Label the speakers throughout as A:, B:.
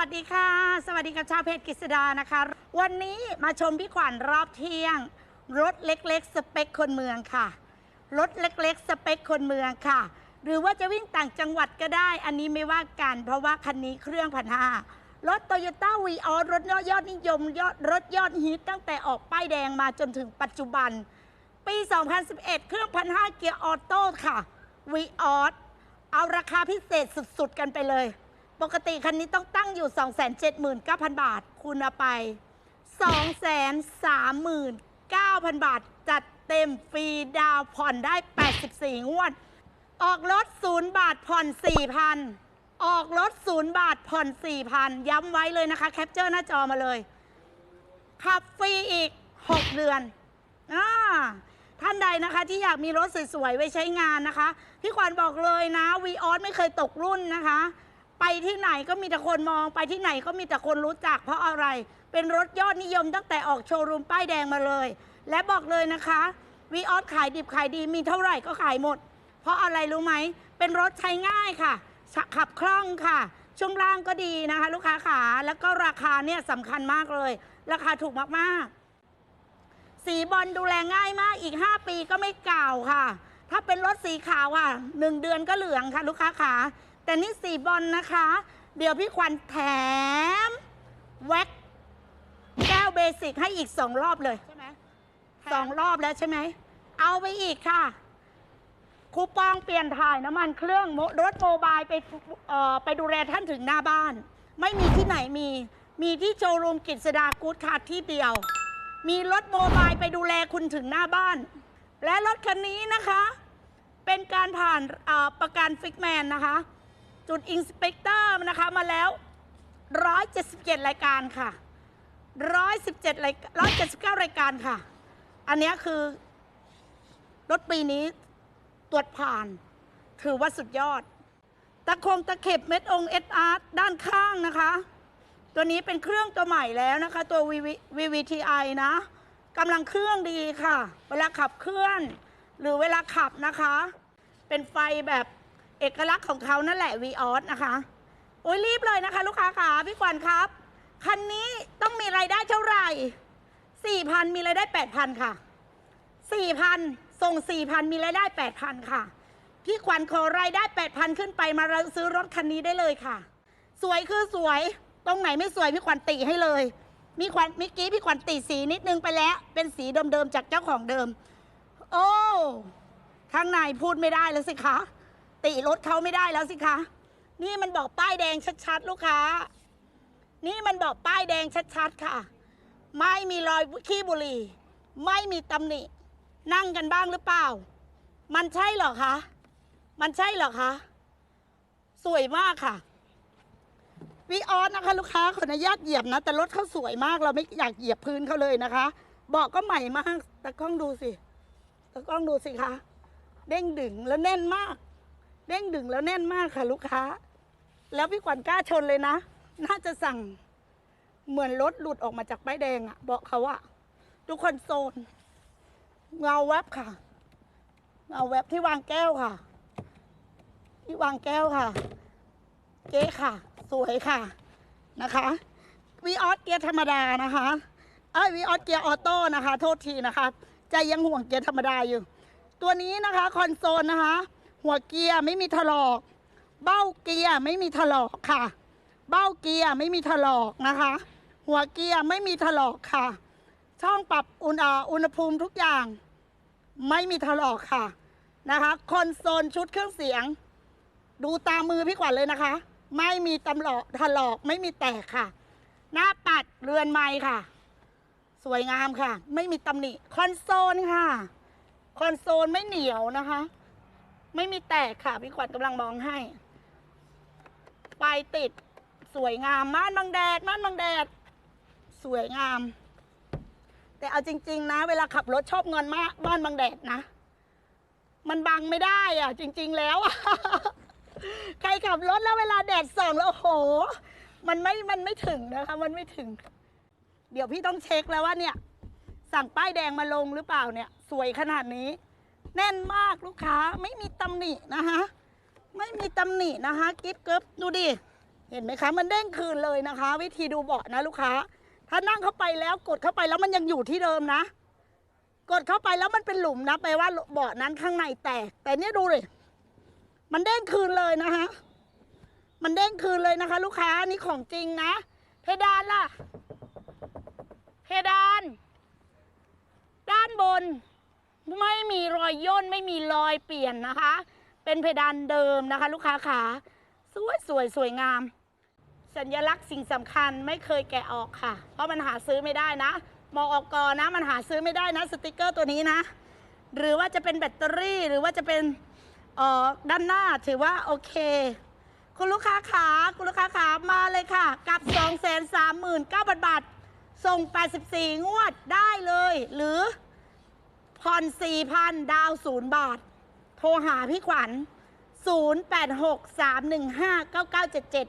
A: วัสดีค่ะ สวัสดีกับชาวเพจกฤษดานะคะ วันนี้มาชมพี่ขวัญรอบเที่ยง รถเล็กๆ สเปคคนเมืองค่ะ รถเล็กๆ สเปคคนเมืองค่ะ หรือว่าจะวิ่งต่างจังหวัดก็ได้ อันนี้ไม่ว่ากัน เพราะว่าคันนี้เครื่องพันห้ารถโตโยต้าวีออรถยอดนิยมยอดรถยอดฮิตตั้งแต่ออกป้ายแดงมาจนถึงปัจจุบัน ปี 2011 เครื่องพันห้าเกียร์ออโต้ค่ะวีออสเอาราคาพิเศษสุดๆ กันไปเลย ปกติคันนี้ต้องตั้งอยู่ 279,000 บาท คุณเอาไป 239,000 บาท จัดเต็มฟรีดาวผ่อนได้ 84 งวด ออกรถ 0 บาทผ่อน 4,000 ออกรถ 0 บาทผ่อน 4,000 ย้ำไว้เลยนะคะ แคปเจอร์หน้าจอมาเลย ขับฟรีอีก 6 เดือนอาท่านใดนะคะที่อยากมีรถสวยๆ ไว้ใช้งานนะคะ พี่ขวัญบอกเลยนะวีออสไม่เคยตกรุ่นนะคะ ไปที่ไหนก็มีแต่คนมอง ไปที่ไหนก็มีแต่คนรู้จัก เพราะอะไร เป็นรถยอดนิยมตั้งแต่ออกโชว์รูมป้ายแดงมาเลย และบอกเลยนะคะวีออสขายดิบขายดีมีเท่าไหร่ก็ขายหมด เพราะอะไรรู้ไหม เป็นรถใช้ง่ายค่ะ ขับคล่องค่ะ ช่วงล่างก็ดีนะคะ ลูกค้าขาแล้วก็ราคาเนี่ยสำคัญมากเลย ราคาถูกมากๆ สีบอลดูแลง่ายมากอีก 5 ปีก็ไม่เก่าค่ะ ถ้าเป็นรถสีขาวอะหนึ่งเดือนก็เหลืองค่ะ ลูกค้าขา แต่นี่สีบอลนะคะ เดี๋ยวพี่ควันแถม แว็กแก้วเบสิกให้อีกสองรอบเลยใช่ไหมสองรอบแล้วใช่ไหม เอาไปอีกค่ะ คูปองเปลี่ยนถ่ายน้ำมันเครื่องโมรถโมบายไปเอ่อไปดูแลท่านถึงหน้าบ้าน ไม่มีที่ไหนมี มีที่โชว์รูมกิจสดากู๊ดคาร์ที่เดียว มีรถโมบายไปดูแลคุณถึงหน้าบ้าน และรถคันนี้นะคะ เป็นการผ่านเอ่อประกันฟิกแมนนะคะ จุดอินสเปกเตอร์นะคะมาแล้ว 177 รายการค่ะ 117ราย179 รายการค่ะ อันนี้คือ รถปีนี้ตรวจผ่าน ถือว่าสุดยอด ตะคงตะเข็บเม็ดองเอสอาร์ด้านข้างนะคะ ตัวนี้เป็นเครื่องตัวใหม่แล้วนะคะ ตัว VVTi นะกำลังเครื่องดีค่ะ เวลาขับเคลื่อน หรือเวลาขับนะคะ เป็นไฟแบบ เอกลักษณ์ของเขานั่นแหละ v ีออสนะคะโอ้ยรีบเลยนะคะ ลูกค้าขาพี่ขวัญครับ คันนี้ต้องมีรายได้เท่าไหร่4,000มีรายได้8,000ค่ะ4,000ส่ง4,000มีรายได้8,000ค่ะ พี่ขวัญขอรายได้8,000ขึ้นไปมาซื้อรถคันนี้ได้เลยค่ะ สวยคือสวย ตรงไหนไม่สวยพี่ขวัญติให้เลย มีขวัญเมื่อกี้พี่ขวัญติสีนิดนึงไปแล้ว เป็นสีเดิมๆจากเจ้าของเดิม โอ้ข้างในพูดไม่ได้แล้วสิคะ ติรถเขาไม่ได้แล้วสิคะ นี่มันบอกป้ายแดงชัดๆ ลูกค้า นี่มันบอกป้ายแดงชัดๆ ค่ะ ไม่มีรอยขี้บุหรี่ ไม่มีตำหนิ นั่งกันบ้างหรือเปล่า มันใช่เหรอคะ มันใช่เหรอคะ สวยมากค่ะ วีออสนะคะ ลูกค้าขออนุญาตเหยียบนะ แต่รถเขาสวยมาก เราไม่อยากเหยียบพื้นเขาเลยนะคะเบอกก็ใหม่มากตะกล้องดูสิตะกล้องดูสิคะ เด้งดึงแล้วแน่นมาก เด้งดึงแล้วแน่นมากค่ะลูกค้า แล้วพี่ขวัญกล้าชนเลยนะ น่าจะสั่งเหมือนรถหลุดออกมาจากป้ายแดงอะบอกเขาอะทุกคนโซน เงาแวบค่ะ เงาแวบที่วางแก้วค่ะ ที่วางแก้วค่ะ เก๊ค่ะ สวยค่ะนะคะวีออสเกียร์ธรรมดานะคะไอ้วีออสเกียร์ออโต้นะคะ โทษทีนะคะ ใจยังห่วงเกียร์ธรรมดาอยู่ ตัวนี้นะคะคอนโซลนะคะ หัวเกียร์ไม่มีถลอก เบ้าเกียร์ไม่มีถลอกค่ะ เบ้าเกียร์ไม่มีถลอกนะคะ หัวเกียร์ไม่มีถลอกค่ะ ช่องปรับอุณอุณหภูมิทุกอย่าง ไม่มีถลอกค่ะนะคะคอนโซลชุดเครื่องเสียง ดูตามมือพี่ขวัญเลยนะคะ ไม่มีตำหลอกถลอกไม่มีแตกค่ะ หน้าปัดเรือนไม้ค่ะ สวยงามค่ะ ไม่มีตำหนิคอนโซลค่ะ คอนโซลไม่เหนียวนะคะ ไม่มีแตกค่ะ พี่ขวัญกำลังมองให้ไฟติดสวยงามม่านบังแดดม่านบังแดด สวยงาม แต่เอาจริง ๆ นะ เวลาขับรถชอบเงินมากบ้านบังแดดนะ มันบังไม่ได้อะ จริง ๆ แล้วอะใครขับรถแล้วเวลาแดดส่องแล้วโอ้โห มันไม่มันไม่ถึงนะคะ มันไม่ถึง เดี๋ยวพี่ต้องเช็คแล้วว่าเนี่ย สั่งป้ายแดงมาลงหรือเปล่าเนี่ย สวยขนาดนี้ แน่นมากลูกค้าไม่มีตำหนินะคะไม่มีตำหนินะคะกิฟเกิบดูดิเห็นไหมคะ มันเด้งคืนเลยนะคะ วิธีดูเบาะนะลูกค้า ถ้านั่งเข้าไปแล้วกดเข้าไปแล้วมันยังอยู่ที่เดิมนะ กดเข้าไปแล้วมันเป็นหลุมนะแปลว่าเบาะนั้นข้างในแตก แต่เนี่ยดูเลยมันเด้งคืนเลยนะคะมันเด้งคืนเลยนะคะ ลูกค้านี่ของจริงนะ เพดานล่ะ เพดาน ด้านบน ไม่มีรอยย่นไม่มีรอยเปลี่ยนนะคะ เป็นเพดานเดิมนะคะ ลูกค้าขาสวยสวยสวยงาม สัญลักษณ์สิ่งสำคัญไม่เคยแกะออกค่ะ เพราะมันหาซื้อไม่ได้นะมอออกกอนะมันหาซื้อไม่ได้นะสติกเกอร์ตัวนี้นะ หรือว่าจะเป็นแบตเตอรี่หรือว่าจะเป็นออด้านหน้าถือว่าโอเค คุณลูกค้าขาคุณลูกค้าขามาเลยค่ะ กับ 2 3 9 0 0 0 บาท ส่ง 84 งวดได้เลย หรือ ผ่อน4,000 ดาว0บาท โทรหาพี่ขวัญ 0863159977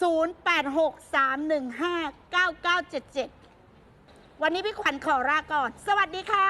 A: 0863159977 วันนี้พี่ขวัญขอลาก่อน สวัสดีค่ะ